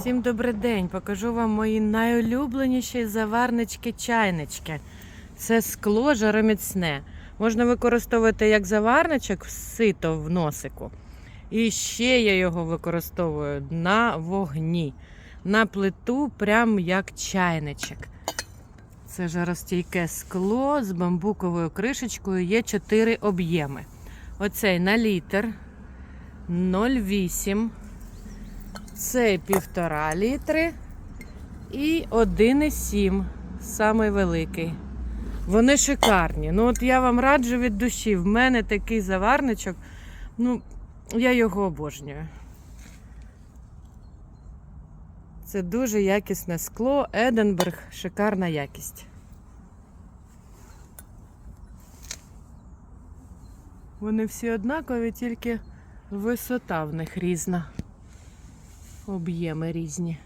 Всім добрий день! Покажу вам мої найулюбленіші заварнички-чайнички. Це скло жароміцне. Можна використовувати як заварничок в сито в носику. І ще я його використовую на вогні, на плиту, прям як чайничок. Це жаростійке скло з бамбуковою кришечкою. Є 4 об'єми. Оцей на літр 0,8. Цей півтора літри і 1,7, самий великий. Вони шикарні. Ну, от я вам раджу від душі. В мене такий заварничок. Ну, я його обожнюю. Це дуже якісне скло. Единберг, шикарна якість. Вони всі однакові, тільки висота в них різна об'єми різні.